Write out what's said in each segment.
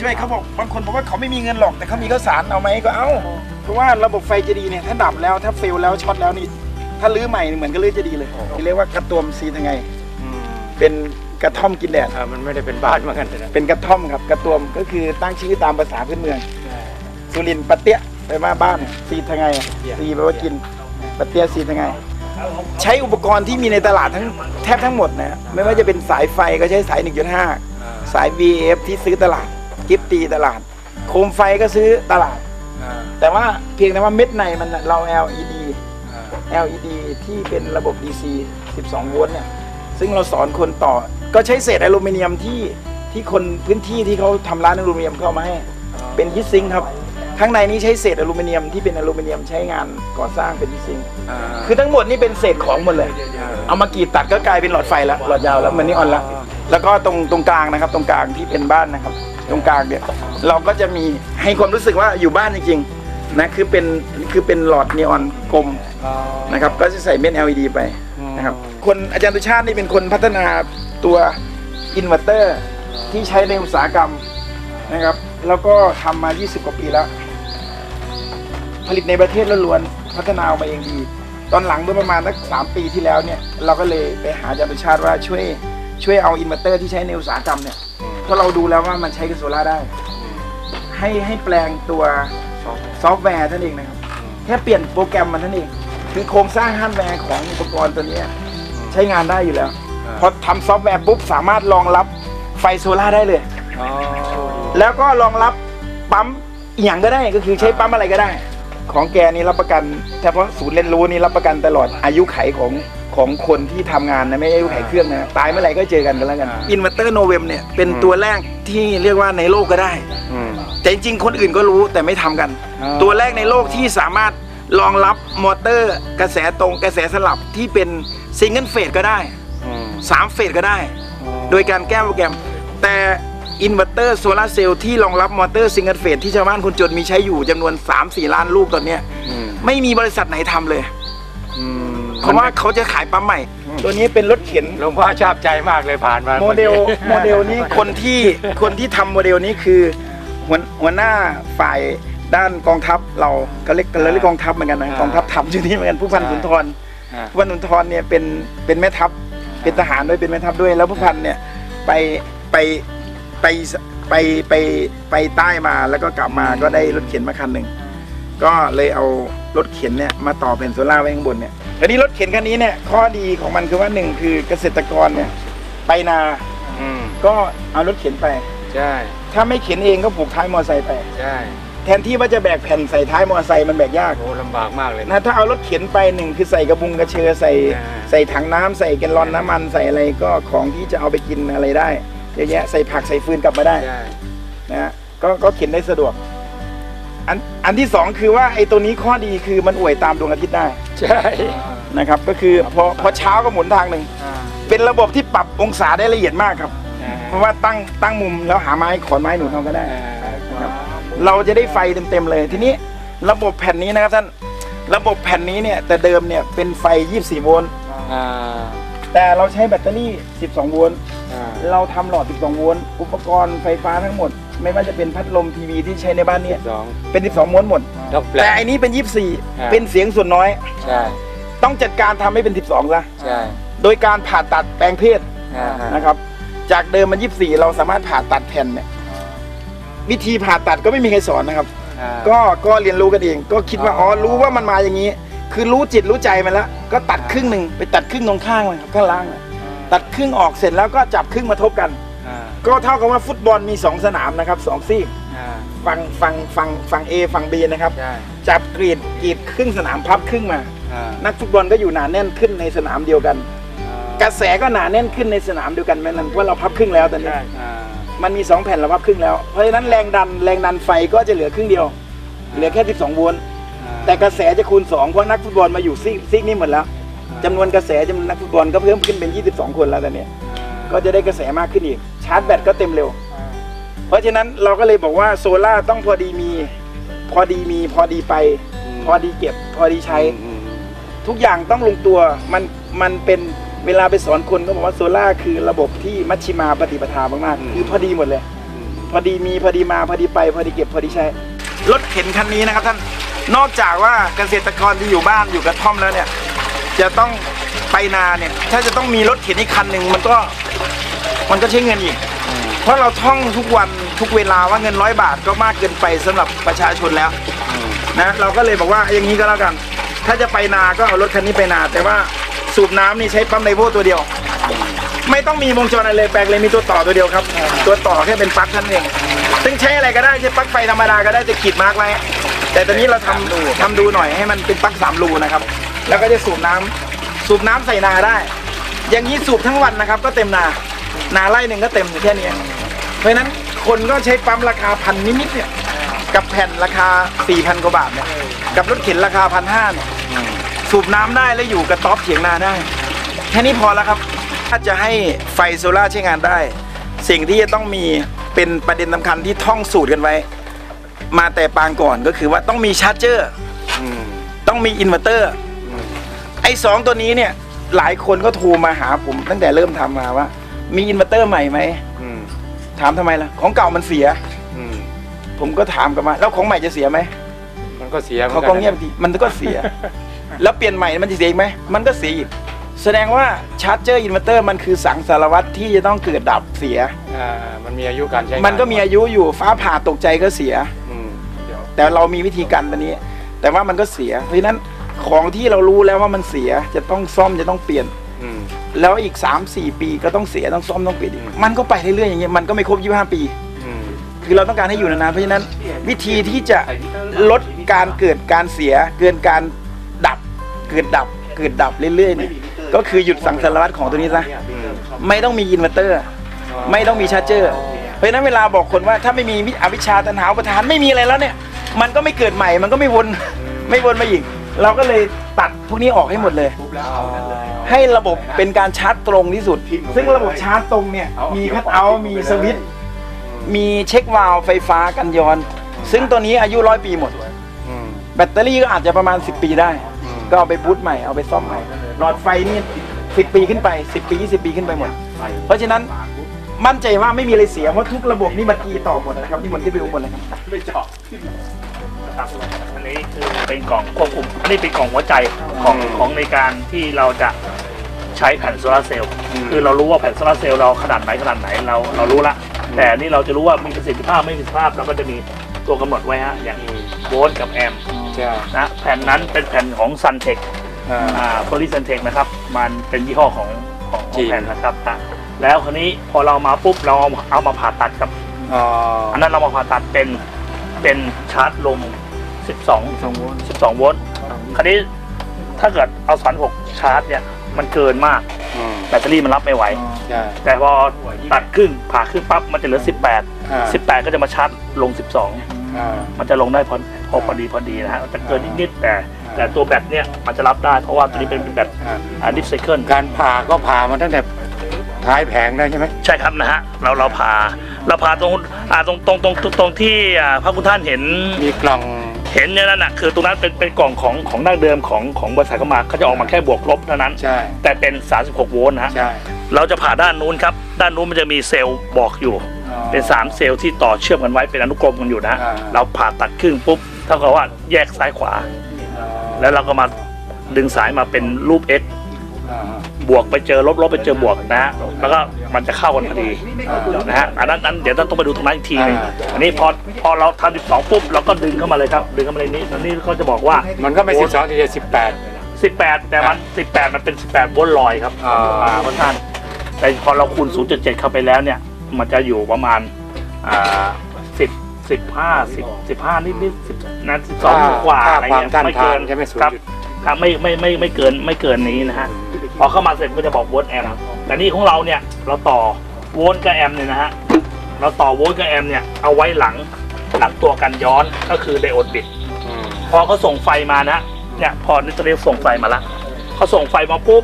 ช่วยเขาบอกบางคนบอกว่าเขาไม่มีเงินหรอกแต่เขามีข้าวสารเอาไหมก็เอาเพราะว่าระบบไฟจะดีเนี่ยถ้าดับแล้วถ้าเฟลแล้วช็อตแล้วนี่ถ้าลื้อใหม่นี่เหมือนก็ลื้อจะดีเลยเรียกว่ากระตวมซีทงไงอืมเป็นกระท่อมกินแดดอ่ามันไม่ได้เป็นบ้านเหมือนกันเลยนะเป็นกระท่อมครับกระตวมก็คือตั้งชื่อตามภาษาพื้นเมืองสุรินทร์ปะเตียไปมาบ้านซีทงไงซีแปลว่ากินปะเตียซีทงไงใช้อุปกรณ์ที่มีในตลาดทั้งแทบทั้งหมดนะไม่ว่าจะเป็นสายไฟก็ใช้สาย 1.5 สาย VF ที่ซื้อตลาด กิฟตีตลาด โคมไฟก็ซื้อตลาดอ่าแต่ว่าเพียงแต่ว่าเม็ดในมันเรา LED อ่า LED ที่เป็นระบบ DC 12 โวลต์เนี่ย ซึ่งเราสอนคนต่อ ก็ใช้เศษอลูมิเนียมที่ที่คนพื้นที่ที่เขาทำร้านอลูมิเนียมเข้ามาให้ เป็นยิซิงค์ครับ ข้างในนี้ใช้เศษอลูมิเนียมที่เป็นอลูมิเนียมใช้งานก่อสร้างเป็นยิซิงค์อ่าคือทั้งหมดนี่เป็นเศษของหมดเลย เอามากรีดตัดก็กลายเป็นหลอดไฟแล้วหลอดยาวแล้วเหมือนนี่ออนแล้วแล้วก็ตรงตรงกลางนะครับ ตรงกลางที่เป็นบ้านนะครับ ตรงกลางเนี่ยเราก็จะมีให้ความรู้สึกว่าอยู่บ้านจริงๆนะคือเป็นคือเป็นหลอดนีออนกลมนะครับก็จะใส่เม็ด LED ไปนะครับคนอาจารย์ตุชาตินี่เป็นคนพัฒนาตัวอินเวอร์เตอร์ที่ใช้ในอุตสาหกรรมนะครับ แล้วก็ทำมา 20 กว่าปีแล้ว ผลิตในประเทศล้วนๆพัฒนาออกมาเองดี ตอนหลังเมื่อประมาณสักสามปีที่แล้วเนี่ย เราก็เลยไปหาอาจารย์ประชาติว่าช่วยช่วยเอาอินเวอร์เตอร์ที่ใช้ในอุตสาหกรรมเนี่ย เพราะเราดูแล้วว่ามันใช้กับโซล่าร์ได้ ให้ให้แปลงตัวซอฟต์แวร์ท่านเองนะครับแค่เปลี่ยนโปรแกรมมันท่านเองคือโครงสร้างฮาร์ดแวร์ของอุปกรณ์ตัวเนี้ยใช้งานได้อยู่แล้วพอทำซอฟต์แวร์ปุ๊บสามารถรองรับไฟโซล่าร์ได้เลยอ๋อแล้วก็รองรับปั๊มอหย่างก็ได้ก็คือใช้ปั๊มอะไรก็ได้ ของแกนี่รับประกันเฉพาะศูนย์เรียนรู้นี่รับประกันตลอดอายุไขของ ของคนที่ทำงานนะไม่ใช่อายุไขเครื่องนะตายเมื่อไหร่ก็เจอกันกันแล้วกันอินเวอร์เตอร์โนเวมเนี่ยเป็นตัวแรกที่เรียกว่าในโลกก็ได้อืมแต่จริงๆคนอื่นก็รู้แต่ไม่ทำกันอ่าตัวแรกในโลกที่สามารถรองรับมอเตอร์กระแสตรงกระแสสลับที่เป็นซิงเกิลเฟสก็ได้อืม3เฟสก็ได้ โดยการแก้โปรแกรม แต่อินเวอร์เตอร์โซลาร์เซลล์ที่รองรับมอเตอร์ซิงเกิลเฟสที่ชาวบ้านคนจนมีใช้อยู่จำนวน 3-4 ล้านลูกตอนเนี้ยอืมไม่มีบริษัทไหนทำเลยอืม เพราะว่าเขาจะขายปั๊มใหม่ ตัวนี้เป็นรถเข็นหลวงพ่อชอบใจมากเลยผ่านมาโมเดลมื่อกี้โมเดลนี้คนที่คนที่ทำโมเดลนี้คือหัวหัวหน้าฝ่ายด้านกองทัพเราก็เรียกกันเลยเรียกกองทัพเหมือนกันนะกองทัพทำอยู่นี่เหมือนกันผู้พันขุนทรอ่าผู้พันขุนทรเนี่ยเป็นเป็นแม่ทัพเป็นทหารด้วยเป็นแม่ทัพด้วยแล้วผู้พันเนี่ยไปไปไปไปไปไปใต้มาแล้วก็กลับมาก็ได้รถเข็นมาคันหนึ่งก็เลยเอา รถเข็นเนี่ยมาต่อแผ่นโซล่าร์ไว้ข้างบนเนี่ยทีนี้รถเข็นคันนี้เนี่ยข้อดีของมันคือว่าหนึ่งคือเกษตรกรเนี่ยไปนาอืมก็เอารถเข็นไป ใช่ถ้าไม่เข็นเองก็ผูกท้ายมอไซค์ไป ใช่แทนที่ว่าจะแบกแผ่นใส่ท้ายมอไซค์มันแบกยาก โอ้ลำบากมากเลยนะ นะถ้าเอารถเข็นไปหนึ่งคือใส่กระบุงกระเชือใส่อ่า ใส่ถังน้ำใส่แกลลอนน้ำมันใส่อะไรก็ของที่จะเอาไปกินอะไรได้เยอะแยะใส่ผักใส่ฟืนกลับมาได้ใช่นะฮะก็ก็เข็นได้สะดวก อันอันที่สองคือว่าไอ้ตัวนี้ข้อดีคือมันอวยตามดวงอาทิตย์ได้ใช่นะครับก็คือพอพอเช้าก็หมุนทางหนึ่งอ่าเป็นระบบที่ปรับองศาได้ละเอียดมากครับอ่าเพราะว่าตั้งตั้งมุมแล้วหาไม้ขอนไม้หนุนเอาก็ได้อ่าครับเราจะได้ไฟเต็มๆเลย ทีนี้ระบบแผ่นนี้นะครับท่านระบบแผ่นนี้เนี่ยแต่เดิมเนี่ยเป็นไฟ 24 โวลต์อ่าแต่เราใช้แบตเตอรี่ 12 โวลต์อ่าเราทำหลอด 12 โวลต์อุปกรณ์ไฟฟ้าทั้งหมด ไม่ว่าจะเป็นพัดลมทีวีที่ใช้ในบ้านเนี่ยสอง เป็น 12โวลต์หมด ต้องแปล แต่อันนี้เป็นอ่า24 เป็นเสียงส่วนน้อย ใช่ต้องจัดการทำให้เป็น 12ซะใช่โดยการผ่าตัดแปลงเพศอ่านะครับ จากเดิมมัน 24 เราสามารถผ่าตัดแผ่นเนี่ยวิธีผ่าตัดก็ไม่มีใครสอนนะครับ อ่า ก็ก็เรียนรู้กันเอง ก็คิดว่าอ๋อ๋ออรู้ว่ามันมาอย่างนี้ คือรู้จิตรู้ใจมันแล้วก็ตัดครึ่งหนึ่งไปตัดครึ่งตรงข้างมันครับข้างล่างน่ะตัดครึ่งออกเสร็จแล้วก็จับครึ่งมาทบกันอ่า ก็เท่ากับว่าฟุตบอลมี 2 สนามนะครับสองซีกอ่าฝั่งฝั่งฝั่งฝั่ง A ฝั่ง B นะครับ ใช่ จับกรีดกรีดครึ่งสนามพับครึ่งมา อ่านักฟุตบอลก็อยู่หนาแน่นขึ้นในสนามเดียวกันอ่ากระแสก็หนาแน่นขึ้นในสนามเดียวกันแม่นั้นเพราะเราพับครึ่งแล้วตอนนี้ใช่อ่ามันมี 2 แผ่นเราพับครึ่งแล้ว เพราะฉะนั้นแรงดันแรงดันไฟก็จะเหลือครึ่งเดียว เหลือแค่ 12 โวลต์อ่าแต่กระแสจะคูณ 2 เพราะนักฟุตบอลมาอยู่ซีกซีกนี้หมดแล้วจำนวนกระแสจำนวนนักฟุตบอลก็เพิ่มขึ้นเป็น 22 คนแล้วตอนนี้ ก็จะได้กระแสมากขึ้นอีก ชาร์จแบตก็เต็มเร็วอ่าเพราะฉะนั้นเราก็เลยบอกว่าโซล่าร์ต้องพอดีมี พอดีมี พอดีไป พอดีเก็บ พอดีใช้อืมอืมทุกอย่างต้องลงตัวมันมันเป็นเวลาไปสอนคนก็บอกว่าโซล่าร์คือระบบที่มัชชิมาปฏิปทามากๆคือพอดีหมดเลยอืมพอดีมีพอดีมาพอดีไป พอดีเก็บพอดีใช้รถเข็นคันนี้นะครับท่านนอกจากว่าเกษตรกรที่อยู่บ้านอยู่กระท่อมแล้วเนี่ย จะต้องไปนาเนี่ย ถ้าจะต้องมีรถเข็นอีกคันหนึ่งมันก็มันก็ใช้เงินอีก เพราะเราท่องทุกวันทุกเวลาว่าเงินร้อยบาทก็มากเกินไปสำหรับประชาชนแล้วนะเราก็เลยบอกว่าอย่างนี้ก็แล้วกัน ถ้าจะไปนาก็เอารถคันนี้ไปนา แต่ว่าสูบน้ำนี่ใช้ปั๊มไดโวตัวเดียว ไม่ต้องมีวงจรอะไรเลยแปลกเลยมีตัวต่อตัวเดียวครับ ตัวต่อแค่เป็นปลั๊กท่านั้นเองซึ่งใช้อะไรก็ได้ใช้ปลั๊กไฟธรรมดาก็ได้จะขีดมาร์กไว้แต่ตอนนี้เราทำดูทำดูหน่อยให้มันเป็นปลั๊กสามรูนะครับ แล้วก็จะสูบน้ำสูบน้ำใส่นาได้ อย่างนี้สูบทั้งวันนะครับ ก็เต็มนา นาไร่หนึ่งก็เต็มอยู่แค่นี้เองเพราะฉะนั้นคนก็ใช้ปั๊มราคาพันนิดๆเนี่ยกับแผ่นราคา4,000กว่าบาทเนี่ยกับรถเข็นราคาพันห้าเนี่ยสูบน้ำได้แล้วอยู่กระต๊อบเถียงนาได้ แค่นี้พอแล้วครับ ถ้าจะให้ไฟโซล่าร์ใช้งานได้ สิ่งที่จะต้องมีเป็นประเด็นสำคัญที่ท่องสูตรกันไว้ มาแต่ปางก่อนก็คือว่าต้องมีชาร์จเจอร์อืมต้องมีอินเวอร์เตอร์ อืมไอ้สองตัวนี้เนี่ยหลายคนก็โทรมาหาผมตั้งแต่เริ่มทำมาว่า มีอินเวอร์เตอร์ใหม่ไหมอืมถามทำไมล่ะ ของเก่ามันเสีย อืมผมก็ถามกลับมา แล้วของใหม่จะเสียไหมมันก็เสียหมืเขาอนก็นนะเงียบทีมันก็เสีย แล้วเปลี่ยนใหม่มันจะเสียอีกไหมมันก็เสียอีกแสดงว่าชาร์จเจอร์อินเวอร์เตอร์มันคือสังสารวัตรที่จะต้องเกิดดับเสียอ่ามันมีอายุการใช้งามันก็มีอายุอยู่ฟ้าผ่าตกใจก็เสียอืมเดี๋ยวแต่เรามีวิธีการตัวนี้ แต่ว่ามันก็เสียเพราะฉะนั้น ของที่เรารู้แล้วว่ามันเสียจะต้องซ่อมจะต้องเปลี่ยนอืมแล้วอีก3-4ปีก็ต้องเสียต้องซ่อมต้องเปลี่ยนอีกอืมมันก็ไปเรื่อยๆอย่างเงี้ยมันก็ไม่ครบ25ปีอืมคือเราต้องการให้อยู่นานๆเพราะฉะนั้น วิธีที่จะลดการเกิดการเสีย เกินการดับ เกิดดับ เกิดดับเรื่อยๆเนี่ยก็คือหยุดสังสารวัตรของตัวนี้ซะอืมไม่ต้องมีอินเวอร์เตอร์ ไม่ต้องมีชาร์จเจอร์เพราะฉะนั้นเวลาบอกคนว่าถ้าไม่มีวิอวิชชาตันหาอุปทานไม่มีอะไรแล้วเนี่ย มันก็ไม่เกิดใหม่มันก็ไม่วนไม่วนมาอีก เราก็เลยตัดพวกนี้ออกให้หมดเลยให้ระบบเป็นการชาร์จตรงที่สุด ซึ่งระบบชาร์จตรงเนี่ยมีคัทเอาท์มีสวิตช์มีเช็ควาล์วไฟฟ้ากันย้อน ซึ่งตัวนี้อายุร้อยปีหมด อืมแบตเตอรี่ก็อาจจะประมาณ 10 ปีได้ อืมก็เอาไปบูตใหม่เอาไปซ่อมใหม่ หลอดไฟนี่ 10 ปีขึ้นไป 10 ปี 20 ปีขึ้นไปหมดเพราะฉะนั้นมั่นใจว่าไม่มีอะไรเสีย เพราะทุกระบบนี่มันกีต่อหมดนะครับที่หมดที่ไปดูหมดเลยครับนะ ครับอันนี้คือเป็นกล่องควบคุมอันนี้เป็นกล่องหัวใจของอืมของในการที่เราจะใช้แผ่นโซลาร์เซลล์อืมคือเรารู้ว่าแผ่นโซลาร์เซลล์เราขนาดไหนขนาดไหนเราเรารู้ละแต่อันนี่เราจะรู้ว่ามีประสิทธิภาพไม่มีประสิทธิภาพเราก็จะมีตัวกำหนดไว้ฮะอย่างอืมโวลต์กับแอมป์ใช่นะแผ่นนั้นเป็นแผ่นของ Suntech อ่า อ่าโพลิซันเทคนะครับ มันเป็นยี่ห้อของของขจริองงแผ่นนะครับอะแล้วคราวนี้พอเรามาปุ๊บเราเอาเอามาผ่าตัดครับ อ๋ออันนั้นเรามาผ่าตัดเป็นเป็นชาร์จลม 12สองโวลต์ 12 โวลต์ คราวนี้ถ้าเกิดเอาสัน6ชาร์จเนี่ย มันเกินมาก อืมแบตเตอรี่มันรับไม่ไหว ใช่แต่พอตัดครึ่งผ่าครึ่งปั๊บมันจะเหลืออ่า18 18 ก็จะมาชาร์จลงอ่า12มันจะลงได้พอพอพอดีพอดีนะฮะมันจะเกินนิดๆแต่ แต่ตัวแบตเนี่ยมันจะรับได้เพราะว่าตัวนี้เป็นแบตอ่าอ่า ดิฟไซเคิล การผ่าก็ผ่ามาตั้งแต่ท้ายแผงได้ใช่ไหม ใช่ครับนะฮะเราเราผ่าเราผ่าตรงอ่าตรงตรงตรงตรงตรงที่อ่าพระคุณท่านเห็นมีกล่อง เห็นเนี่ยนั่นน่ะคือตรงนั้นเป็นเป็นกล่องของของดั้งเดิมของของบริษัทเข้ามาเขาจะออกมาแค่บวกลบเท่านั้น ใช่แต่เป็น 36 โวลต์นะฮะ ใช่เราจะผ่าด้านนู้นครับ ด้านนู้นมันจะมีเซลล์บอกอยู่ อ๋อ เป็น 3 เซลล์ที่ต่อเชื่อมกันไว้เป็นอนุกรมกันอยู่นะฮะอ่า เราผ่าตัดครึ่งปุ๊บเท่ากับว่าแยกซ้ายขวา อ๋อแล้วเราก็มาดึงสายมาเป็นรูป X อ่า บวกไปเจอลบลบไปเจอบวกนะฮะแล้วก็มันจะเข้ากันพอดีอ่านะฮะอันนั้นอันเดี๋ยวต้องไปดูตรงนั้นอีกทีหนึงอ่าอันนี้พอพอเราทำ12ปุ๊บเราก็ดึงเข้ามาเลยครับดึงเข้ามาในนี้อันนี้ก็จะบอกว่า มันก็ไม่สิบสองทีเดียวสิบแปด 18 แต่มัน 18 มันเป็น 18โวลต์ลอยครับอ่า อ่าเพราะท่านแต่พอเราคูณ 0.7 เข้าไปแล้วเนี่ย มันจะอยู่ประมาณอ่า10 15 10 15นิดนิด10นะ12กว่าอะไรความเงี้ยต้านไม่ทาเกินนใช่ไหมศูนครับย์จุด ครับไม่ไม่ไม่ไม่เกินไม่เกินนี้นะฮะ พอเข้ามาเสร็จก็จะบอกโวลต์แอมป์แต่นี่ของเราเนี่ยเราต่อโวลต์กับแอมป์เนี่ยนะฮะเราต่อโวลต์กับแอมป์เนี่ยเอาไว้หลังหลังตัวกันย้อนก็คือไดโอดบิดอืมพอเขาส่งไฟมานะเนี่ยพอนิตเรียส่งไฟมาแล้วเขาส่งไฟมาปุ๊บ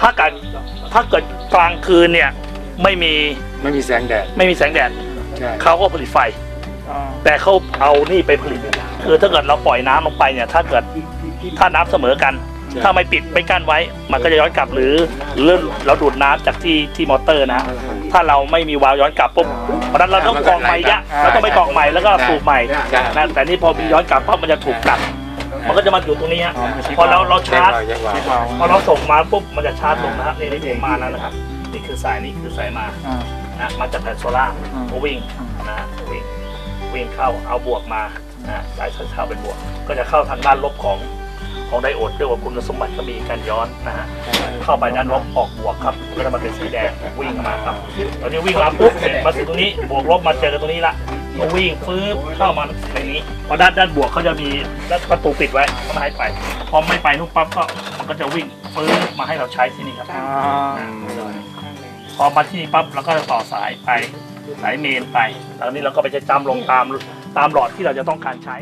ถ้าเกิดถ้าเกิดกลางคืนเนี่ยไม่มีไม่มีแสงแดดไม่มีแสงแดดใช่เขาก็ผลิตไฟแต่เขาเอานี่ไปผลิต คือถ้าเกิดเราปล่อยน้ำลงไปเนี่ย ถ้าเกิดถ้าน้ำเสมอกัน ถ้าไม่ปิดไม่กั้นไว้ มันก็จะย้อนกลับหรือหรือเราดูดน้ำจากที่ที่มอเตอร์นะฮะถ้าเราไม่มีวาล์วย้อนกลับปุ๊บเพราะฉะนั้นเราต้องกรองใหม่ยะเราต้องไปกรองใหม่แล้วก็สูบใหม่ใช่ นะแต่นี่พอมีย้อนกลับปั๊บมันจะถูกกัด มันก็จะมาอยู่ตรงนี้ฮะพอเราเราชาร์จแยกวาล์วพอเราส่งมาปุ๊บมันจะชาร์จลงนะครับนี่นี่ผมมาแล้วนะครับนี่คือสายนี่คือสายมานะมาจากแผงโซล่าร์ก็วิ่งนะฮะวิ่งวิ่งเข้าเอาบวกมานะสายเข้าเป็นบวก ก็จะเข้าทางด้านลบของ ของไดโอดเรียกว่าคุณสมบัติก็มีการย้อนนะฮะเข้าไปด้านลบออกบวกครับก็จะมาเป็นสีแดงวิ่งมาครับตอนนี้วิ่งมาปุ๊บเนี่ยมาถึงตรงนี้บวกลบมาเจอกันตรงนี้ละก็วิ่งฟื้บเข้ามาในนี้พอด้านด้านบวกเขาจะมีประตูปิดไว้ก็ไม่ให้ไปพอไม่ไปนู่นปั๊บก็มันก็จะวิ่งฟื้บมาให้เราใช้ที่นี่ครับพอมาที่นี่ปั๊บเราก็จะต่อสายไปสายเมนไปแล้วนี้เราก็ไปจะจำลงตามตามหลอดที่เราจะต้องการใช้